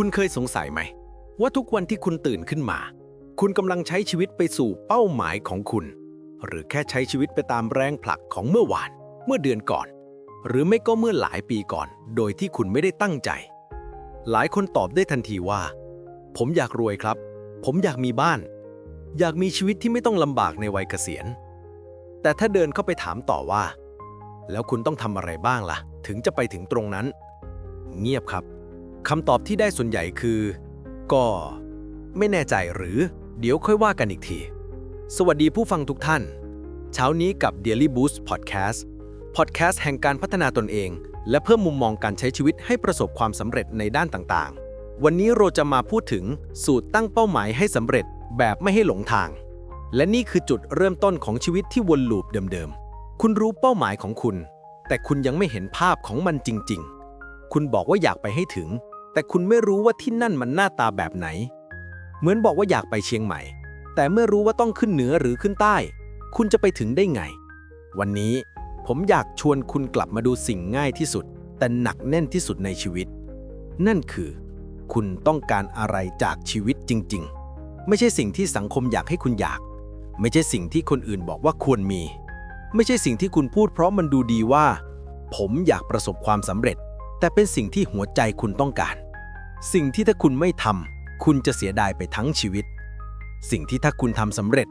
คุณเคยสงสัยไหม ว่าทุกวันที่คุณตื่นขึ้นมา คุณกำลังใช้ชีวิตไปสู่เป้าหมายของคุณ หรือแค่ใช้ชีวิตไปตามแรงผลักของเมื่อวาน เมื่อเดือนก่อน หรือไม่ก็เมื่อหลายปีก่อน โดยที่คุณไม่ได้ตั้งใจ หลายคนตอบได้ทันทีว่า ผมอยากรวยครับ ผมอยากมีบ้าน อยากมีชีวิตที่ไม่ต้องลำบากในวัยเกษียณ แต่ถ้าเดินเข้าไปถามต่อว่า แล้วคุณต้องทำอะไรบ้างล่ะ ถึงจะไปถึงตรงนั้น เงียบครับ คำตอบที่ได้ส่วนใหญ่คือ ก็ ไม่แน่ใจหรือ เดี๋ยวค่อยว่ากันอีกที สวัสดีผู้ฟังทุกท่าน เช้านี้กับ Daily Boost Podcast Podcast แห่งการพัฒนาตนเอง และเพิ่มมุมมองการใช้ชีวิตให้ประสบความสำเร็จในด้านต่างๆ วันนี้เราจะมาพูดถึงสูตรตั้งเป้าหมายให้สำเร็จแบบไม่ให้หลงทาง และนี่คือจุดเริ่มต้นของชีวิตที่วนลูปเดิมๆ คุณรู้เป้าหมายของคุณ แต่คุณยังไม่เห็นภาพของมันจริง ๆ คุณบอกว่าอยากไปให้ถึง แต่คุณไม่รู้ว่าที่นั่นมันหน้าตาแบบไหน เหมือนบอกว่าอยากไปเชียงใหม่ แต่เมื่อรู้ว่าต้องขึ้นเหนือหรือขึ้นใต้ คุณจะไปถึงได้ไง วันนี้ผมอยากชวนคุณกลับมาดูสิ่งง่ายที่สุด แต่หนักแน่นที่สุดในชีวิต นั่นคือ คุณต้องการอะไรจากชีวิตจริง ๆ ไม่ใช่สิ่งที่สังคมอยากให้คุณอยาก ไม่ใช่สิ่งที่คนอื่นบอกว่าควรมี ไม่ใช่สิ่งที่คุณพูดเพราะมันดูดีว่า ผมอยากประสบความสำเร็จ แต่เป็นสิ่งที่หัวใจคุณต้องการ สิ่งที่ถ้าคุณไม่ทำคุณจะเสียดายไปทั้งชีวิต สิ่งที่ถ้าคุณทำสำเร็จ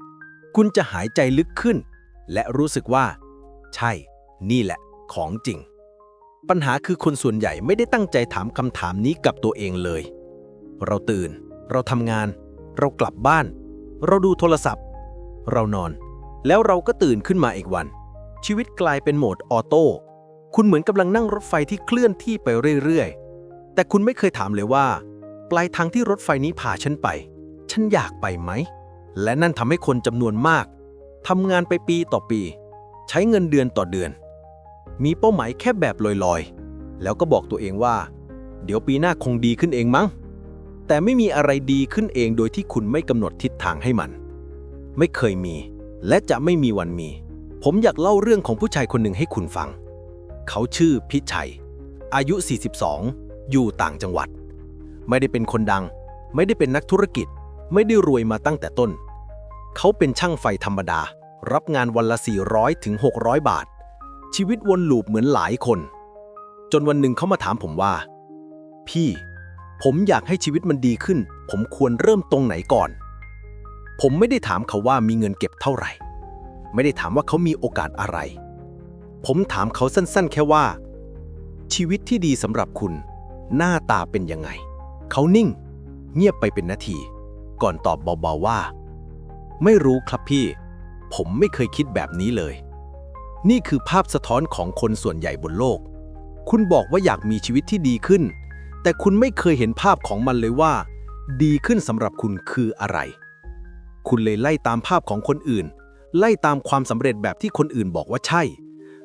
คุณจะหายใจลึกขึ้น และรู้สึกว่า ใช่ นี่แหละ ของจริง ปัญหาคือคนส่วนใหญ่ไม่ได้ตั้งใจถามคำถามนี้กับตัวเองเลย เราตื่น เราทำงาน เรากลับบ้าน เราดูโทรศัพท์ เรานอน แล้วเราก็ตื่นขึ้นมาอีกวัน ชีวิตกลายเป็นโหมดออโต้คุณเหมือนกำลังนั่งรถไฟที่เคลื่อนที่ไปเรื่อยๆ แต่คุณไม่เคยถามเลยว่า ปลายทางที่รถไฟนี้พาฉันไป ฉันอยากไปไหม และนั่นทำให้คนจำนวนมากทำงานไปปีต่อปี ใช้เงินเดือนต่อเดือน มีเป้าหมายแค่แบบลอยๆ แล้วก็บอกตัวเองว่า เดี๋ยวปีหน้าคงดีขึ้นเองมั้ง แต่ไม่มีอะไรดีขึ้นเองโดยที่คุณไม่กำหนดทิศทางให้มัน ไม่เคยมี และจะไม่มีวันมี ผมอยากเล่าเรื่องของผู้ชายคนหนึ่งให้คุณฟัง เขาชื่อพิชัย อายุ 42 อยู่ต่างจังหวัด ไม่ได้เป็นคนดัง ไม่ได้เป็นนักธุรกิจ ไม่ได้รวยมาตั้งแต่ต้น เขาเป็นช่างไฟธรรมดา รับงานวันละ 400ถึง600 บาท ชีวิตวนลูปเหมือนหลายคน จนวันหนึ่งเขามาถามผมว่า พี่ ผมอยากให้ชีวิตมันดีขึ้น ผมควรเริ่มตรงไหนก่อน ผมไม่ได้ถามเขาว่ามีเงินเก็บเท่าไหร่ ไม่ได้ถามว่าเขามีโอกาสอะไร ผมถามเขาสั้นๆ แค่ว่าชีวิตที่ดีสำหรับคุณ หน้าตาเป็นยังไง เขานิ่ง เงียบไปเป็นนาที ก่อนตอบเบาๆว่า ไม่รู้ครับพี่ ผมไม่เคยคิดแบบนี้เลย นี่คือภาพสะท้อนของคนส่วนใหญ่บนโลก คุณบอกว่าอยากมีชีวิตที่ดีขึ้น แต่คุณไม่เคยเห็นภาพของมันเลยว่า ดีขึ้นสำหรับคุณคืออะไร คุณเลยไล่ตามภาพของคนอื่น ไล่ตามความสำเร็จแบบที่คนอื่นบอกว่าใช่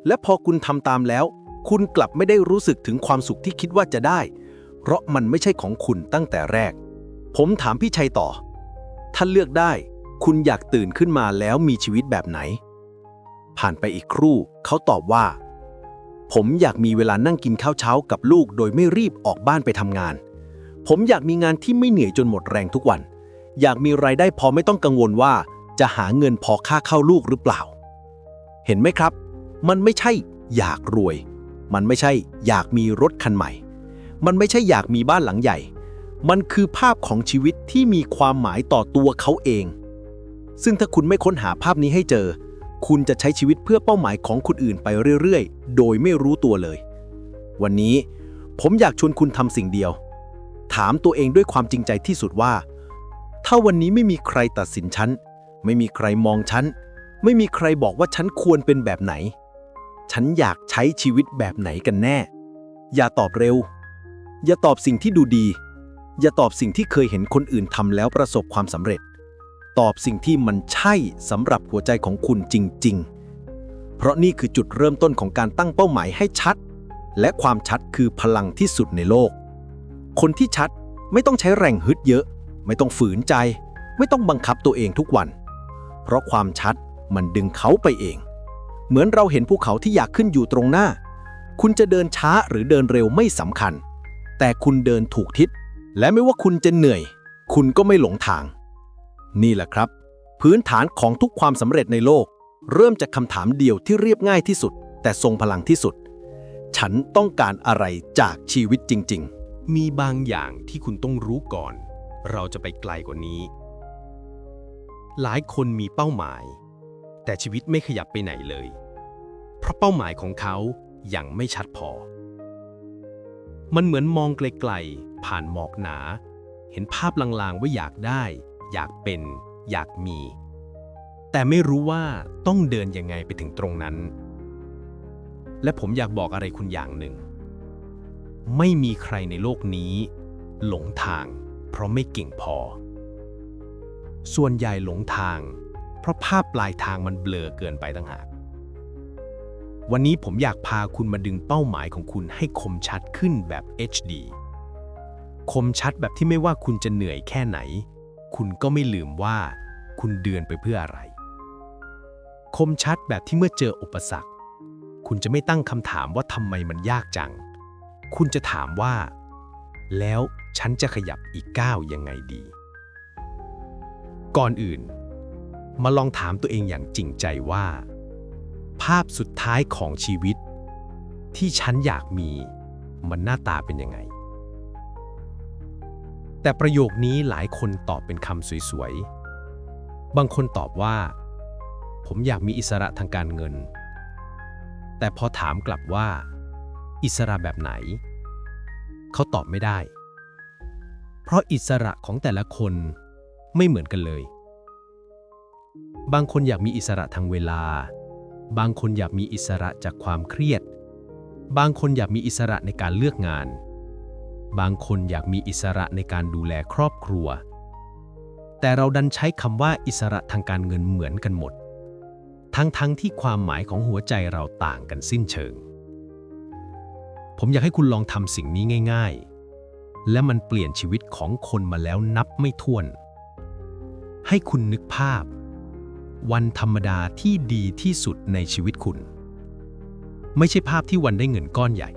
และพอคุณทำตามแล้ว คุณกลับไม่ได้รู้สึกถึงความสุขที่คิดว่าจะได้ เพราะมันไม่ใช่ของคุณตั้งแต่แรก ผมถามพี่ชัยต่อถ้านเลือกได้ คุณอยากตื่นขึ้นมาแล้วมีชีวิตแบบไหน ผ่านไปอีกครู่ เขาตอบว่า ผมอยากมีเวลานั่งกินข้าวเช้ากับลูก โดยไม่รีบออกบ้านไปทำงาน ผมอยากมีงานที่ไม่เหนื่อยจนหมดแรงทุกวัน อยากมีรายได้พอไม่ต้องกังวลว่า จะหาเงินพอค่าเข้าลูกหรือเปล่า เห็นไหมครับ มันไม่ใช่ อยากรวย มันไม่ใช่อยากมีรถคันใหม่ มันไม่ใช่อยากมีบ้านหลังใหญ่ มันคือภาพของชีวิตที่มีความหมายต่อตัวเขาเอง ซึ่งถ้าคุณไม่ค้นหาภาพนี้ให้เจอ คุณจะใช้ชีวิตเพื่อเป้าหมายของคนอื่นไปเรื่อยๆ โดยไม่รู้ตัวเลย วันนี้ผมอยากชวนคุณทำสิ่งเดียว ถามตัวเองด้วยความจริงใจที่สุดว่า ถ้าวันนี้ไม่มีใครตัดสินฉัน ไม่มีใครมองฉัน ไม่มีใครบอกว่าฉันควรเป็นแบบไหน ฉันอยากใช้ชีวิตแบบไหนกันแน่ อย่าตอบเร็ว อย่าตอบสิ่งที่ดูดี อย่าตอบสิ่งที่เคยเห็นคนอื่นทำแล้วประสบความสำเร็จ ตอบสิ่งที่มันใช่สำหรับหัวใจของคุณจริง ๆ เพราะนี่คือจุดเริ่มต้นของการตั้งเป้าหมายให้ชัด และความชัดคือพลังที่สุดในโลก คนที่ชัดไม่ต้องใช้แรงฮึดเยอะ ไม่ต้องฝืนใจ ไม่ต้องบังคับตัวเองทุกวัน เพราะความชัดมันดึงเขาไปเอง เหมือนเราเห็นภูเขาที่อยากขึ้นอยู่ตรงหน้า คุณจะเดินช้าหรือเดินเร็วไม่สำคัญ แต่คุณเดินถูกทิศ และไม่ว่าคุณจะเหนื่อย คุณก็ไม่หลงทาง นี่แหละครับ พื้นฐานของทุกความสำเร็จในโลก เริ่มจากคำถามเดียวที่เรียบง่ายที่สุด แต่ทรงพลังที่สุด ฉันต้องการอะไรจากชีวิตจริง ๆ มีบางอย่างที่คุณต้องรู้ก่อน เราจะไปไกลกว่านี้ หลายคนมีเป้าหมาย แต่ชีวิตไม่ขยับไปไหนเลย เพราะเป้าหมายของเขายังไม่ชัดพอ มันเหมือนมองไกลๆ ผ่านหมอกหนา เห็นภาพลางๆว่าอยากได้ อยากเป็น อยากมี แต่ไม่รู้ว่าต้องเดินยังไงไปถึงตรงนั้น และผมอยากบอกอะไรคุณอย่างหนึ่ง ไม่มีใครในโลกนี้ หลงทาง เพราะไม่เก่งพอ ส่วนใหญ่หลงทาง เพราะภาพปลายทางมันเบลอเกินไปต่างหาก วันนี้ผมอยากพาคุณมาดึงเป้าหมายของคุณให้คมชัดขึ้นแบบ HD คมชัดแบบที่ไม่ว่าคุณจะเหนื่อยแค่ไหน คุณก็ไม่ลืมว่าคุณเดินไปเพื่ออะไร คมชัดแบบที่เมื่อเจออุปสรรค คุณจะไม่ตั้งคำถามว่าทำไมมันยากจัง คุณจะถามว่า แล้วฉันจะขยับอีกก้าวยังไงดี ก่อนอื่น มาลองถามตัวเองอย่างจริงใจว่า ภาพสุดท้ายของชีวิต ที่ฉันอยากมี มันหน้าตาเป็นยังไง แต่ประโยคนี้หลายคนตอบเป็นคำสวยๆ บางคนตอบว่า ผมอยากมีอิสระทางการเงิน แต่พอถามกลับว่า อิสระแบบไหน เขาตอบไม่ได้ เพราะอิสระของแต่ละคนไม่เหมือนกันเลย บางคนอยากมีอิสระทางเวลา บางคนอยากมีอิสระจากความเครียด บางคนอยากมีอิสระในการเลือกงาน บางคนอยากมีอิสระในการดูแลครอบครัว แต่เราดันใช้คำว่าอิสระทางการเงินเหมือนกันหมด ทั้งๆทที่ความหมายของหัวใจเราต่างกันสิ้นเชิง ผมอยากให้คุณลองทำสิ่งนี้ง่าย ๆ และมันเปลี่ยนชีวิตของคนมาแล้วนับไม่ถ้วน ให้คุณนึกภาพ วันธรรมดาที่ดีที่สุดในชีวิตคุณ ไม่ใช่ภาพที่วันได้เงินก้อนใหญ่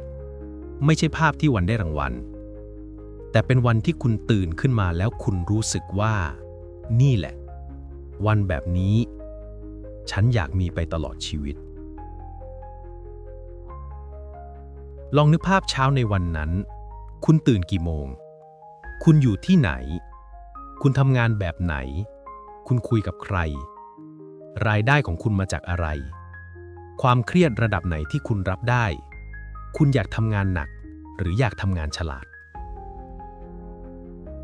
ไม่ใช่ภาพที่วันได้รางวัล แต่เป็นวันที่คุณตื่นขึ้นมาแล้วคุณรู้สึกว่า นี่แหละ วันแบบนี้ ฉันอยากมีไปตลอดชีวิต ลองนึกภาพเช้าในวันนั้น คุณตื่นกี่โมง คุณอยู่ที่ไหน คุณทำงานแบบไหน คุณคุยกับใคร รายได้ของคุณมาจากอะไร ความเครียดระดับไหนที่คุณรับได้ คุณอยากทำงานหนัก หรืออยากทำงานฉลาด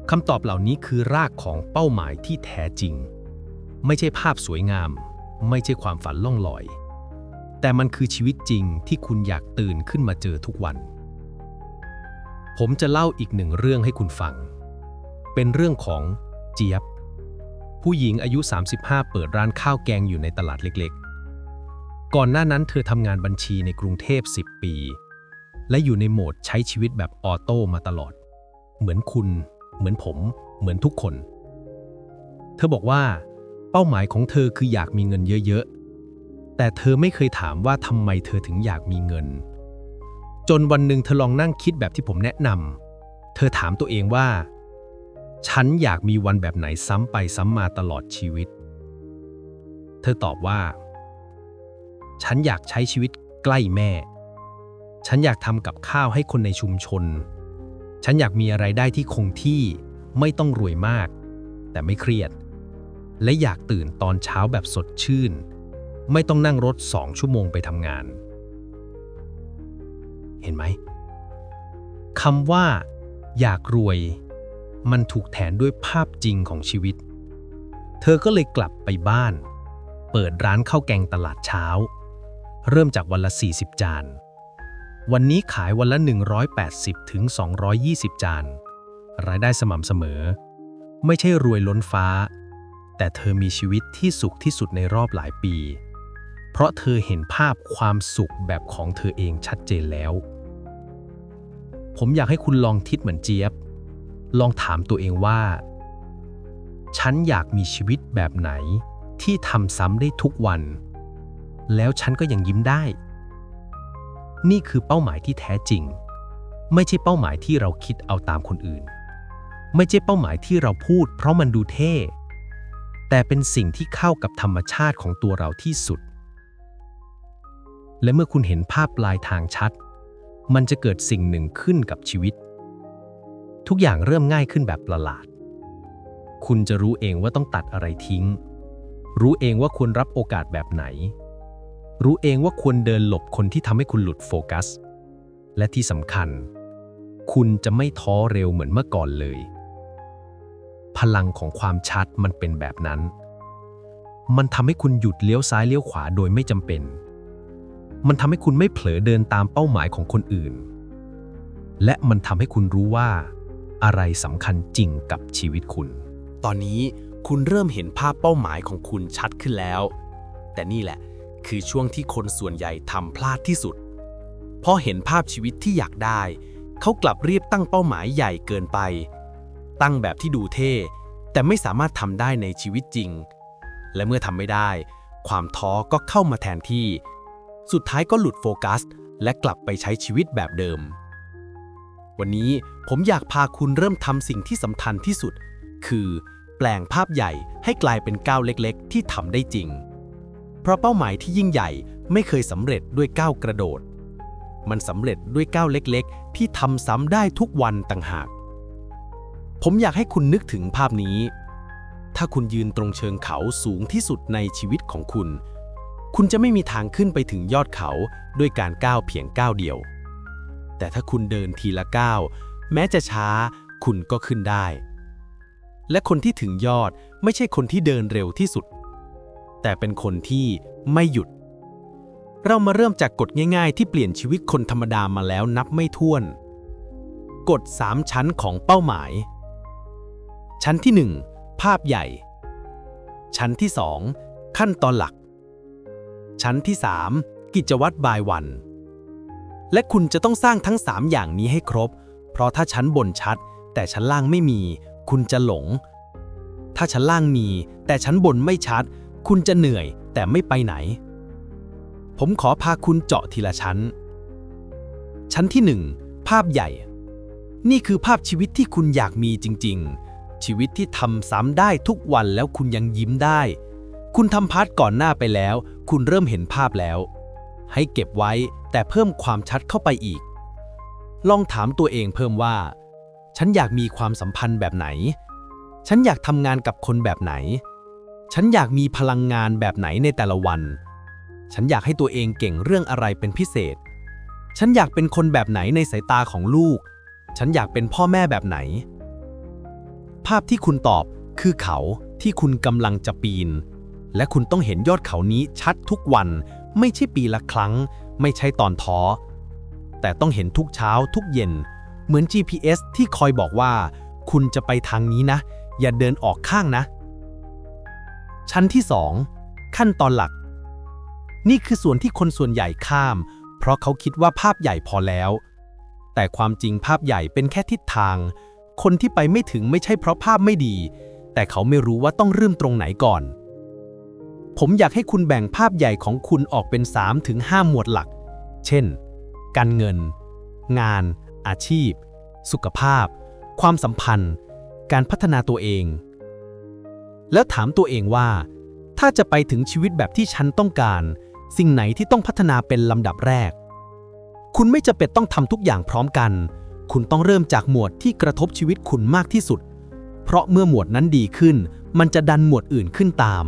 คำตอบเหล่านี้คือรากของเป้าหมายที่แท้จริง ไม่ใช่ภาพสวยงาม ไม่ใช่ความฝันล่องลอย แต่มันคือชีวิตจริงที่คุณอยากตื่นขึ้นมาเจอทุกวัน ผมจะเล่าอีกหนึ่งเรื่องให้คุณฟัง เป็นเรื่องของเจี๊ยบ ผู้หญิงอายุ 35 เปิดร้านข้าวแกงอยู่ในตลาดเล็กๆ ก่อนหน้านั้นเธอทำงานบัญชีในกรุงเทพ 10 ปี และอยู่ในโหมดใช้ชีวิตแบบออโต้มาตลอด เหมือนคุณ เหมือนผม เหมือนทุกคน เธอบอกว่า เป้าหมายของเธอคืออยากมีเงินเยอะๆ แต่เธอไม่เคยถามว่าทำไมเธอถึงอยากมีเงิน จนวันหนึ่งเธอลองนั่งคิดแบบที่ผมแนะนำเธอถามตัวเองว่า ฉันอยากมีวันแบบไหนซ้ำไปซ้ำมาตลอดชีวิต เธอตอบว่า ฉันอยากใช้ชีวิตใกล้แม่ ฉันอยากทำกับข้าวให้คนในชุมชน ฉันอยากมีอะไรได้ที่คงที่ไม่ต้องรวยมาก แต่ไม่เครียด และอยากตื่นตอนเช้าแบบสดชื่น ไม่ต้องนั่งรถสองชั่วโมงไปทำงาน เห็นไหมคำว่า อยากรวย มันถูกแทนด้วยภาพจริงของชีวิต เธอก็เลยกลับไปบ้าน เปิดร้านข้าวแกงตลาดเช้า เริ่มจากวันละ 40 จาน วันนี้ขายวันละ 180ถึง220 จาน รายได้สม่ำเสมอ ไม่ใช่รวยล้นฟ้า แต่เธอมีชีวิตที่สุขที่สุดในรอบหลายปี เพราะเธอเห็นภาพความสุขแบบของเธอเองชัดเจนแล้ว ผมอยากให้คุณลองทิดเหมือนเจี๊ยบ ลองถามตัวเองว่า ฉันอยากมีชีวิตแบบไหนที่ทำซ้ำได้ทุกวัน แล้วฉันก็ยังยิ้มได้ นี่คือเป้าหมายที่แท้จริง ไม่ใช่เป้าหมายที่เราคิดเอาตามคนอื่น ไม่ใช่เป้าหมายที่เราพูด เพราะมันดูเท่ แต่เป็นสิ่งที่เข้ากับธรรมชาติของตัวเราที่สุด และเมื่อคุณเห็นภาพปลายทางชัด มันจะเกิดสิ่งหนึ่งขึ้นกับชีวิต ทุกอย่างเริ่มง่ายขึ้นแบบประหลาด คุณจะรู้เองว่าต้องตัดอะไรทิ้ง รู้เองว่าควรรับโอกาสแบบไหน รู้เองว่าควรเดินหลบคนที่ทำให้คุณหลุดโฟกัส และที่สำคัญ คุณจะไม่ท้อเร็วเหมือนเมื่อก่อนเลย พลังของความชัดมันเป็นแบบนั้น มันทำให้คุณหยุดเลี้ยวซ้ายเลี้ยวขวาโดยไม่จำเป็น มันทำให้คุณไม่เผลอเดินตามเป้าหมายของคนอื่นและมันทำให้คุณรู้ว่า อะไรสำคัญจริงกับชีวิตคุณ ตอนนี้คุณเริ่มเห็นภาพเป้าหมายของคุณชัดขึ้นแล้ว แต่นี่แหละคือช่วงที่คนส่วนใหญ่ทำพลาดที่สุด เพราะเห็นภาพชีวิตที่อยากได้ เขากลับเรียบตั้งเป้าหมายใหญ่เกินไป ตั้งแบบที่ดูเท่ แต่ไม่สามารถทำได้ในชีวิตจริง และเมื่อทำไม่ได้ ความท้อก็เข้ามาแทนที่ สุดท้ายก็หลุดโฟกัส และกลับไปใช้ชีวิตแบบเดิม วันนี้ผมอยากพาคุณเริ่มทำสิ่งที่สำคัญที่สุด คือ แปลงภาพใหญ่ให้กลายเป็นก้าวเล็กๆ ที่ทำได้จริง เพราะเป้าหมายที่ยิ่งใหญ่ไม่เคยสำเร็จด้วยก้าวกระโดด มันสำเร็จด้วยก้าวเล็กๆ ที่ทำซ้ำได้ทุกวันต่างหาก ผมอยากให้คุณนึกถึงภาพนี้ ถ้าคุณยืนตรงเชิงเขาสูงที่สุดในชีวิตของคุณ คุณจะไม่มีทางขึ้นไปถึงยอดเขาด้วยการก้าวเพียงก้าวเดียว แต่ถ้าคุณเดินทีละก้าวแม้จะช้าคุณก็ขึ้นได้ และคนที่ถึงยอดไม่ใช่คนที่เดินเร็วที่สุด แต่เป็นคนที่ไม่หยุด เรามาเริ่มจากกฎง่ายๆ ที่เปลี่ยนชีวิตคนธรรมดามาแล้วนับไม่ถ้วน กฎ 3 ชั้นของเป้าหมาย ชั้นที่ 1 ภาพใหญ่ ชั้นที่ 2 ขั้นตอนหลัก ชั้นที่ 3 กิจวัตรบายวัน และคุณจะต้องสร้างทั้ง 3 อย่างนี้ให้ครบ เพราะถ้าชั้นบนชัด แต่ชั้นล่างไม่มี คุณจะหลง ถ้าชั้นล่างมี แต่ชั้นบนไม่ชัด คุณจะเหนื่อย แต่ไม่ไปไหน ผมขอพาคุณเจาะทีละชั้น ชั้นที่ 1 ภาพใหญ่ นี่คือภาพชีวิตที่คุณอยากมีจริง ๆ ชีวิตที่ทำซ้ำได้ทุกวันแล้วคุณยังยิ้มได้ คุณทำพาร์ทก่อนหน้าไปแล้ว คุณเริ่มเห็นภาพแล้ว ให้เก็บไว้แต่เพิ่มความชัดเข้าไปอีก ลองถามตัวเองเพิ่มว่า ฉันอยากมีความสัมพันธ์แบบไหน ฉันอยากทำงานกับคนแบบไหน ฉันอยากมีพลังงานแบบไหนในแต่ละวัน ฉันอยากให้ตัวเองเก่งเรื่องอะไรเป็นพิเศษ ฉันอยากเป็นคนแบบไหนในสายตาของลูก ฉันอยากเป็นพ่อแม่แบบไหน ภาพที่คุณตอบคือเขาที่คุณกำลังจะปีน และคุณต้องเห็นยอดเขานี้ชัดทุกวัน ไม่ใช่ปีละครั้ง ไม่ใช่ตอนท้อ แต่ต้องเห็นทุกเช้าทุกเย็น เหมือน GPS ที่คอยบอกว่า คุณจะไปทางนี้นะ อย่าเดินออกข้างนะ ชั้นที่ 2 ขั้นตอนหลัก นี่คือส่วนที่คนส่วนใหญ่ข้าม เพราะเขาคิดว่าภาพใหญ่พอแล้ว แต่ความจริงภาพใหญ่เป็นแค่ทิศทาง คนที่ไปไม่ถึงไม่ใช่เพราะภาพไม่ดี แต่เขาไม่รู้ว่าต้องเริ่มตรงไหนก่อน ผมอยากให้คุณแบ่งภาพใหญ่ของคุณออกเป็น 3-5 หมวดหลัก เช่น การเงิน งาน อาชีพ สุขภาพ ความสัมพันธ์ การพัฒนาตัวเอง แล้วถามตัวเองว่า ถ้าจะไปถึงชีวิตแบบที่ฉันต้องการ สิ่งไหนที่ต้องพัฒนาเป็นลำดับแรก คุณไม่จะเป็นต้องทำทุกอย่างพร้อมกัน คุณต้องเริ่มจากหมวดที่กระทบชีวิตคุณมากที่สุด เพราะเมื่อหมวดนั้นดีขึ้น มันจะดันหมวดอื่นขึ้นตาม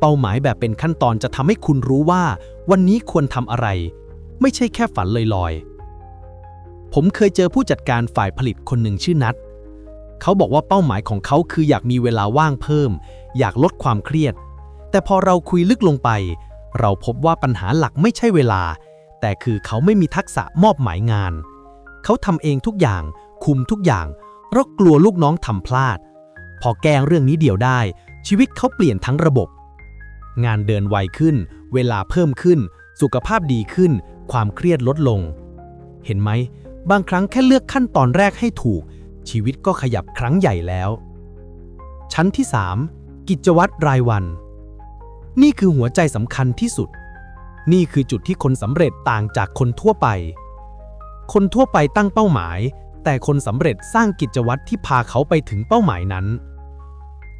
เป้าหมายแบบเป็นขั้นตอนจะทำให้คุณรู้ว่า วันนี้ควรทำอะไร ไม่ใช่แค่ฝันลอยๆ ผมเคยเจอผู้จัดการฝ่ายผลิตคนหนึ่งชื่อนัทเขาบอกว่าเป้าหมายของเขาคืออยากมีเวลาว่างเพิ่ม อยากลดความเครียด แต่พอเราคุยลึกลงไป เราพบว่าปัญหาหลักไม่ใช่เวลา แต่คือเขาไม่มีทักษะมอบหมายงาน เขาทำเองทุกอย่าง คุมทุกอย่างเพราะกลัวลูกน้องทำพลาด พอแก้เรื่องนี้เดียวได้ ชีวิตเขาเปลี่ยนทั้งระบบ งานเดินไวขึ้น เวลาเพิ่มขึ้น สุขภาพดีขึ้น ความเครียดลดลง เห็นไหม บางครั้งแค่เลือกขั้นตอนแรกให้ถูก ชีวิตก็ขยับครั้งใหญ่แล้ว ชั้นที่ 3 กิจวัตรรายวัน นี่คือหัวใจสำคัญที่สุด นี่คือจุดที่คนสำเร็จต่างจากคนทั่วไป คนทั่วไปตั้งเป้าหมาย แต่คนสำเร็จสร้างกิจวัตรที่พาเขาไปถึงเป้าหมายนั้น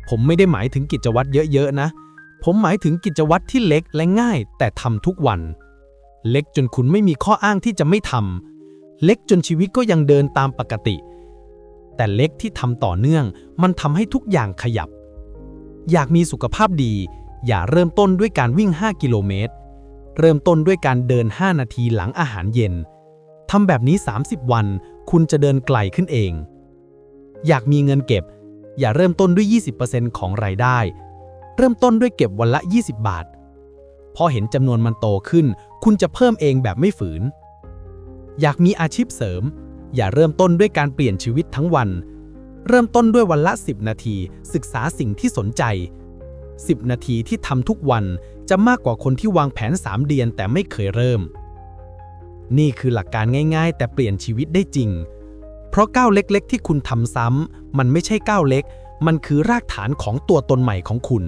ผมไม่ได้หมายถึงกิจวัตรเยอะๆนะ ผมหมายถึงกิจวัตรที่เล็กและง่าย แต่ทำทุกวัน เล็กจนคุณไม่มีข้ออ้างที่จะไม่ทำเล็กจนชีวิตก็ยังเดินตามปกติ แต่เล็กที่ทำต่อเนื่อง มันทำให้ทุกอย่างขยับ อยากมีสุขภาพดี อย่าเริ่มต้นด้วยการวิ่ง 5 กิโลเมตร เริ่มต้นด้วยการเดิน 5 นาทีหลังอาหารเย็นทำแบบนี้ 30 วัน คุณจะเดินไกลขึ้นเอง อยากมีเงินเก็บ อย่าเริ่มต้นด้วย 20%ของรายได้ เริ่มต้นด้วยเก็บวันละ 20 บาท พอเห็นจำนวนมันโตขึ้น คุณจะเพิ่มเองแบบไม่ฝืน อยากมีอาชีพเสริม อย่าเริ่มต้นด้วยการเปลี่ยนชีวิตทั้งวัน เริ่มต้นด้วยวันละ 10 นาที ศึกษาสิ่งที่สนใจ 10 นาทีที่ทำทุกวันจะมากกว่าคนที่วางแผน 3 เดือนแต่ไม่เคยเริ่ม นี่คือหลักการง่าย ๆ แต่เปลี่ยนชีวิตได้จริง เพราะก้าวเล็ก ๆ ที่คุณทำซ้ำมันไม่ใช่ก้าวเล็กมันคือรากฐานของตัวตนใหม่ของคุณ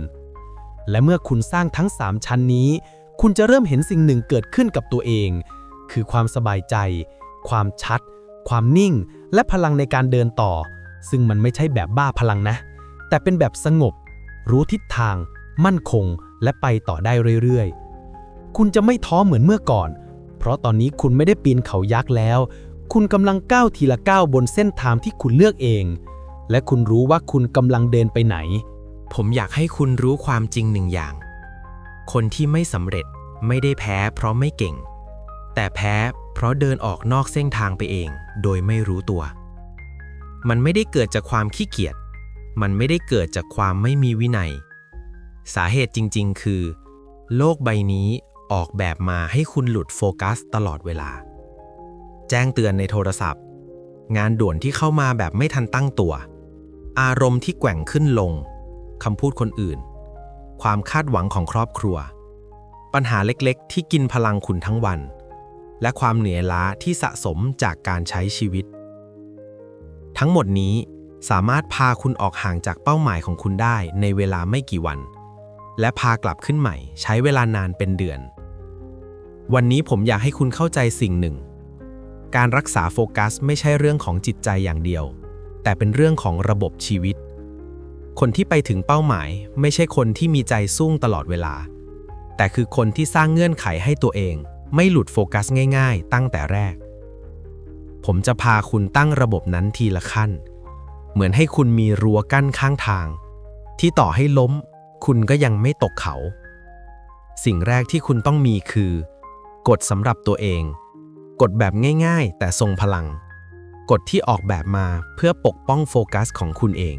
และเมื่อคุณสร้างทั้ง 3 ชั้นนี้ คุณจะเริ่มเห็นสิ่งหนึ่งเกิดขึ้นกับตัวเอง คือความสบายใจ ความชัด ความนิ่ง และพลังในการเดินต่อ ซึ่งมันไม่ใช่แบบบ้าพลังนะ แต่เป็นแบบสงบ รู้ทิศทาง มั่นคง และไปต่อได้เรื่อยๆ คุณจะไม่ท้อเหมือนเมื่อก่อน เพราะตอนนี้คุณไม่ได้ปีนเขายักษ์แล้ว คุณกำลังก้าวทีละก้าวบนเส้นทางที่คุณเลือกเอง และคุณรู้ว่าคุณกำลังเดินไปไหน ผมอยากให้คุณรู้ความจริงหนึ่งอย่าง คนที่ไม่สำเร็จไม่ได้แพ้เพราะไม่เก่ง แต่แพ้เพราะเดินออกนอกเส้นทางไปเอง โดยไม่รู้ตัว มันไม่ได้เกิดจากความขี้เกียจ มันไม่ได้เกิดจากความไม่มีวินัย สาเหตุจริง ๆ คือ โลกใบนี้ออกแบบมาให้คุณหลุดโฟกัสตลอดเวลา แจ้งเตือนในโทรศัพท์ งานด่วนที่เข้ามาแบบไม่ทันตั้งตัว อารมณ์ที่แกว่งขึ้นลง คำพูดคนอื่น ความคาดหวังของครอบครัว ปัญหาเล็กๆ ที่กินพลังคุณทั้งวัน และความเหนื่อยล้าที่สะสมจากการใช้ชีวิต ทั้งหมดนี้สามารถพาคุณออกห่างจากเป้าหมายของคุณได้ในเวลาไม่กี่วัน และพากลับขึ้นใหม่ใช้เวลานานเป็นเดือน วันนี้ผมอยากให้คุณเข้าใจสิ่งหนึ่ง การรักษาโฟกัสไม่ใช่เรื่องของจิตใจอย่างเดียว แต่เป็นเรื่องของระบบชีวิต คนที่ไปถึงเป้าหมายไม่ใช่คนที่มีใจสู้ตลอดเวลา แต่คือคนที่สร้างเงื่อนไขให้ตัวเอง ไม่หลุดโฟกัสง่ายๆ ตั้งแต่แรก ผมจะพาคุณตั้งระบบนั้นทีละขั้น เหมือนให้คุณมีรั้วกั้นข้างทาง ที่ต่อให้ล้ม คุณก็ยังไม่ตกเขา สิ่งแรกที่คุณต้องมีคือ กฎสำหรับตัวเอง กฎแบบง่ายๆ แต่ทรงพลัง กฎที่ออกแบบมาเพื่อปกป้องโฟกัสของคุณเอง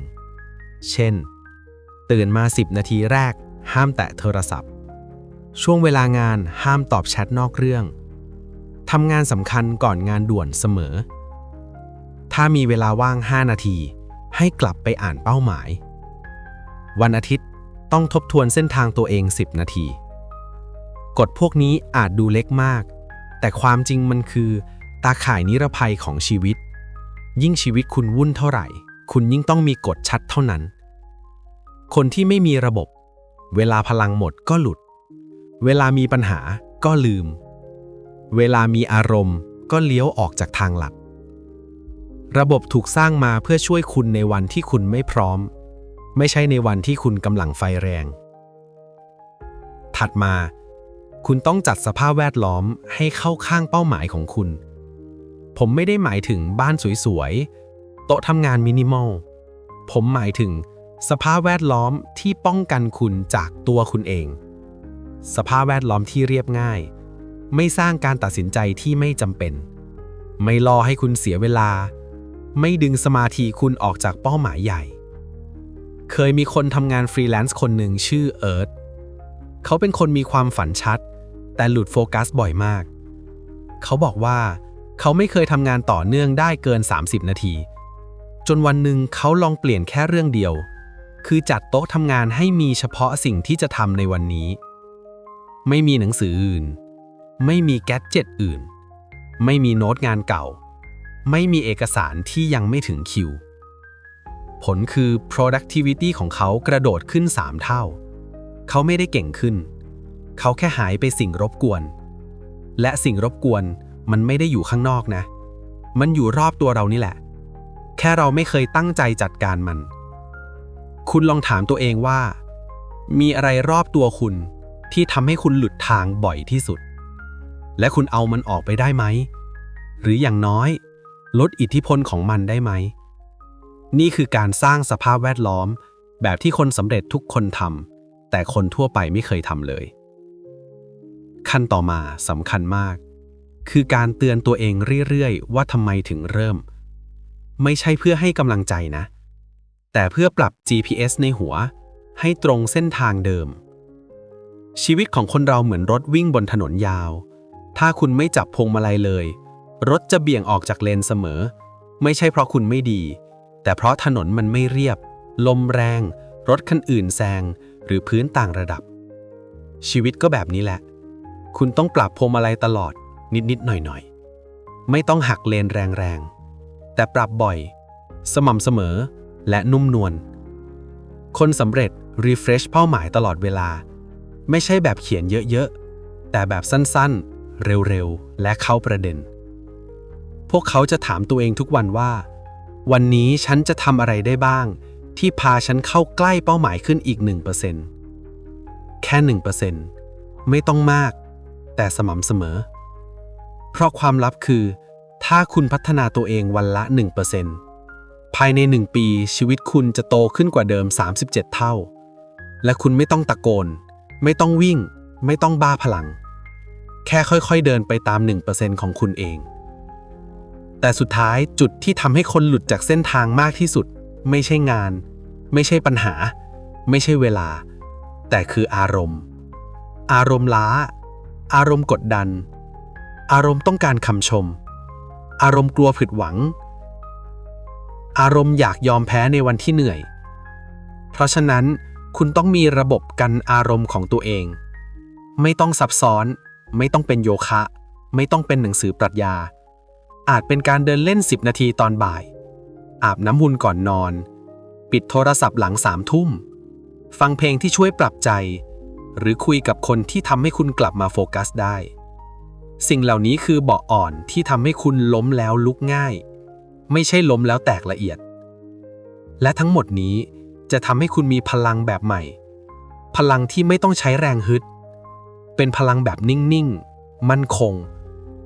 เช่น ตื่นมา 10 นาทีแรก ห้ามแตะโทรศัพท์ ช่วงเวลางานห้ามตอบแชทนอกเรื่องทำงานสำคัญก่อนงานด่วนเสมอ ถ้ามีเวลาว่าง 5 นาที ให้กลับไปอ่านเป้าหมาย วันอาทิตย์ต้องทบทวนเส้นทางตัวเอง 10 นาที กฎพวกนี้อาจดูเล็กมาก แต่ความจริงมันคือ ตาข่ายนิรภัยของชีวิต ยิ่งชีวิตคุณวุ่นเท่าไหร่ คุณยิ่งต้องมีกฎชัดเท่านั้น คนที่ไม่มีระบบ เวลาพลังหมดก็หลุด เวลามีปัญหาก็ลืม เวลามีอารมณ์ก็เลี้ยวออกจากทางหลัก ระบบถูกสร้างมาเพื่อช่วยคุณในวันที่คุณไม่พร้อม ไม่ใช่ในวันที่คุณกำลังไฟแรง ถัดมา คุณต้องจัดสภาพแวดล้อมให้เข้าข้างเป้าหมายของคุณ ผมไม่ได้หมายถึงบ้านสวยๆ โต๊ะทำงานมินิมอล ผมหมายถึง สภาพแวดล้อมที่ป้องกันคุณจากตัวคุณเอง สภาพแวดล้อมที่เรียบง่าย ไม่สร้างการตัดสินใจที่ไม่จำเป็น ไม่รอให้คุณเสียเวลา ไม่ดึงสมาธิคุณออกจากเป้าหมายใหญ่ เคยมีคนทำงานฟรีแลนซ์คนหนึ่งชื่อเอิร์ธเขาเป็นคนมีความฝันชัด แต่หลุดโฟกัสบ่อยมาก เขาบอกว่า เขาไม่เคยทำงานต่อเนื่องได้เกิน 30 นาที จนวันหนึ่งเขาลองเปลี่ยนแค่เรื่องเดียว คือจัดโต๊ะทำงานให้มีเฉพาะสิ่งที่จะทำในวันนี้ ไม่มีหนังสืออื่น ไม่มีแกดเจ็ตอื่น ไม่มีโน้ตงานเก่า ไม่มีเอกสารที่ยังไม่ถึงคิว ผลคือ productivity ของเขากระโดดขึ้น 3 เท่า เขาไม่ได้เก่งขึ้น เขาแค่หายไปสิ่งรบกวน และสิ่งรบกวนมันไม่ได้อยู่ข้างนอกนะ มันอยู่รอบตัวเรานี่แหละ แค่เราไม่เคยตั้งใจจัดการมัน คุณลองถามตัวเองว่า มีอะไรรอบตัวคุณที่ทำให้คุณหลุดทางบ่อยที่สุด และคุณเอามันออกไปได้ไหม หรืออย่างน้อย ลดอิทธิพลของมันได้ไหม นี่คือการสร้างสภาพแวดล้อม แบบที่คนสำเร็จทุกคนทำแต่คนทั่วไปไม่เคยทำเลย ขั้นต่อมาสำคัญมาก คือการเตือนตัวเองเรื่อยๆ ว่าทำไมถึงเริ่ม ไม่ใช่เพื่อให้กำลังใจนะ แต่เพื่อปรับ GPS ในหัว ให้ตรงเส้นทางเดิม ชีวิตของคนเราเหมือนรถวิ่งบนถนนยาว ถ้าคุณไม่จับพวงมาลัยเลย รถจะเบี่ยงออกจากเลนเสมอ ไม่ใช่เพราะคุณไม่ดี แต่เพราะถนนมันไม่เรียบ ลมแรง รถคันอื่นแซง หรือพื้นต่างระดับ ชีวิตก็แบบนี้แหละ คุณต้องปรับพวงมาลัยตลอดนิดๆหน่อยๆ ไม่ต้องหักเลนแรงๆ แต่ปรับบ่อย สม่ำเสมอ และนุ่มนวล คนสำเร็จ refresh เป้าหมายตลอดเวลา ไม่ใช่แบบเขียนเยอะๆ แต่แบบสั้นๆ เร็วๆ และเข้าประเด็น พวกเขาจะถามตัวเองทุกวันว่า วันนี้ฉันจะทำอะไรได้บ้าง ที่พาฉันเข้าใกล้เป้าหมายขึ้นอีก 1%แค่ 1%ไม่ต้องมาก แต่สม่ำเสมอ เพราะความลับคือ ถ้าคุณพัฒนาตัวเองวันละ 1%ภายใน 1 ปีชีวิตคุณจะโตขึ้นกว่าเดิม 37 เท่า และคุณไม่ต้องตะโกน ไม่ต้องวิ่ง ไม่ต้องบ้าพลัง แค่ค่อยๆเดินไปตาม 1%ของคุณเอง แต่สุดท้ายจุดที่ทำให้คนหลุดจากเส้นทางมากที่สุด ไม่ใช่งาน ไม่ใช่ปัญหา ไม่ใช่เวลา แต่คืออารมณ์ อารมณ์ล้า อารมณ์กดดัน อารมณ์ต้องการคำชม อารมณ์กลัวผิดหวัง อารมณ์อยากยอมแพ้ในวันที่เหนื่อย เพราะฉะนั้นคุณต้องมีระบบกันอารมณ์ของตัวเอง ไม่ต้องซับซ้อน ไม่ต้องเป็นโยคะ ไม่ต้องเป็นหนังสือปรัชญา อาจเป็นการเดินเล่น 10 นาทีตอนบ่าย อาบน้ำมุนก่อนนอน ปิดโทรศัพท์หลังสามทุ่ม ฟังเพลงที่ช่วยปรับใจ หรือคุยกับคนที่ทำให้คุณกลับมาโฟกัสได้ สิ่งเหล่านี้คือเบาะอ่อนที่ทำให้คุณล้มแล้วลุกง่าย ไม่ใช่ล้มแล้วแตกละเอียด และทั้งหมดนี้จะทำให้คุณมีพลังแบบใหม่ พลังที่ไม่ต้องใช้แรงฮึด เป็นพลังแบบนิ่งๆ มั่นคง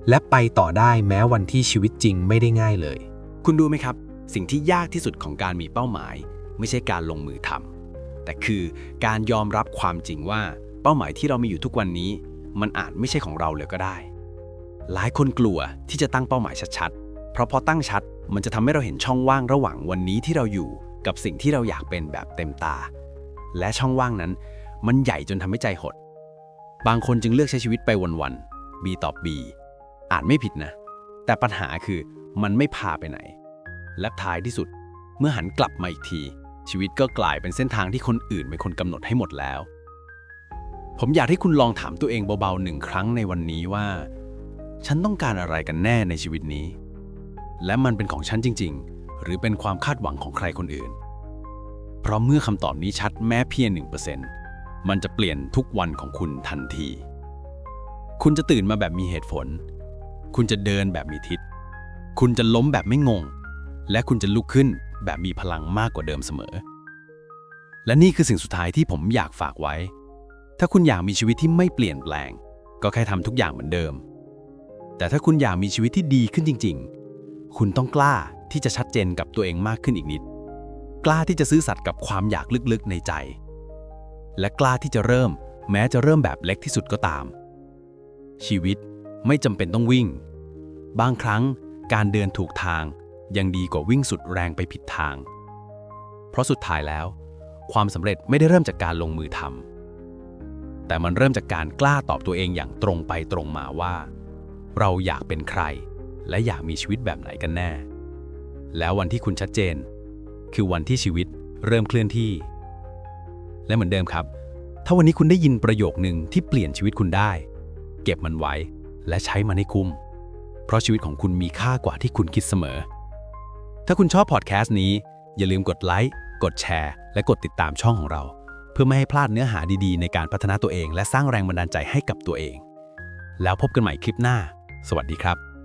และไปต่อได้แม้วันที่ชีวิตจริงไม่ได้ง่ายเลย คุณดูไหมครับ สิ่งที่ยากที่สุดของการมีเป้าหมาย ไม่ใช่การลงมือทำแต่คือการยอมรับความจริงว่าเป้าหมายที่เรามีอยู่ทุกวันนี้ มันอาจไม่ใช่ของเราเลยก็ได้ หลายคนกลัวที่จะตั้งเป้าหมายชัดๆ เพราะพอตั้งชัดมันจะทำให้เราเห็นช่องว่างระหว่างวันนี้ที่เราอยู่กับสิ่งที่เราอยากเป็นแบบเต็มตา และช่องว่างนั้น มันใหญ่จนทำให้ใจหด บางคนจึงเลือกใช้ชีวิตไปวันๆบีตอบบีอาจไม่ผิดนะ แต่ปัญหาคือมันไม่พาไปไหน และท้ายที่สุดเมื่อหันกลับมาอีกที ชีวิตก็กลายเป็นเส้นทางที่คนอื่นเป็นคนกำหนดให้หมดแล้ว ผมอยากให้คุณลองถามตัวเองเบาๆหนึ่งครั้งในวันนี้ว่า ฉันต้องการอะไรกันแน่ในชีวิตนี้ และมันเป็นของฉันจริง ๆ หรือเป็นความคาดหวังของใครคนอื่น เพราะเมื่อคำตอบนี้ชัดแม้เพียง1%มันจะเปลี่ยนทุกวันของคุณทันที คุณจะตื่นมาแบบมีเหตุผล คุณจะเดินแบบมีทิศ คุณจะล้มแบบไม่งง และคุณจะลุกขึ้นแบบมีพลังมากกว่าเดิมเสมอ และนี่คือสิ่งสุดท้ายที่ผมอยากฝากไว้ ถ้าคุณอยากมีชีวิตที่ไม่เปลี่ยนแปลง ก็แค่ทำทุกอย่างเหมือนเดิม แต่ถ้าคุณอยากมีชีวิตที่ดีขึ้นจริง ๆ คุณต้องกล้าที่จะชัดเจนกับตัวเองมากขึ้นอีกนิด กล้าที่จะซื่อสัตย์กับความอยากลึกๆในใจ และกล้าที่จะเริ่ม แม้จะเริ่มแบบเล็กที่สุดก็ตาม ชีวิตไม่จำเป็นต้องวิ่ง บางครั้งการเดินถูกทางยังดีกว่าวิ่งสุดแรงไปผิดทาง เพราะสุดท้ายแล้ว ความสำเร็จไม่ได้เริ่มจากการลงมือทำแต่มันเริ่มจากการกล้าตอบตัวเองอย่างตรงไปตรงมาว่า เราอยากเป็นใคร และอยากมีชีวิตแบบไหนกันแน่ แล้ววันที่คุณชัดเจน คือวันที่ชีวิตเริ่มเคลื่อนที่ และเหมือนเดิมครับ ถ้าวันนี้คุณได้ยินประโยคหนึ่งที่เปลี่ยนชีวิตคุณได้ เก็บมันไว้และใช้มันให้คุ้ม เพราะชีวิตของคุณมีค่ากว่าที่คุณคิดเสมอ ถ้าคุณชอบพอดแคสต์นี้ อย่าลืมกดไลค์กดแชร์และกดติดตามช่องของเรา เพื่อไม่ให้พลาดเนื้อหาดีๆ ในการพัฒนาตัวเอง และสร้างแรงบันดาลใจให้กับตัวเอง แล้วพบกันใหม่คลิปหน้า สวัสดีครับ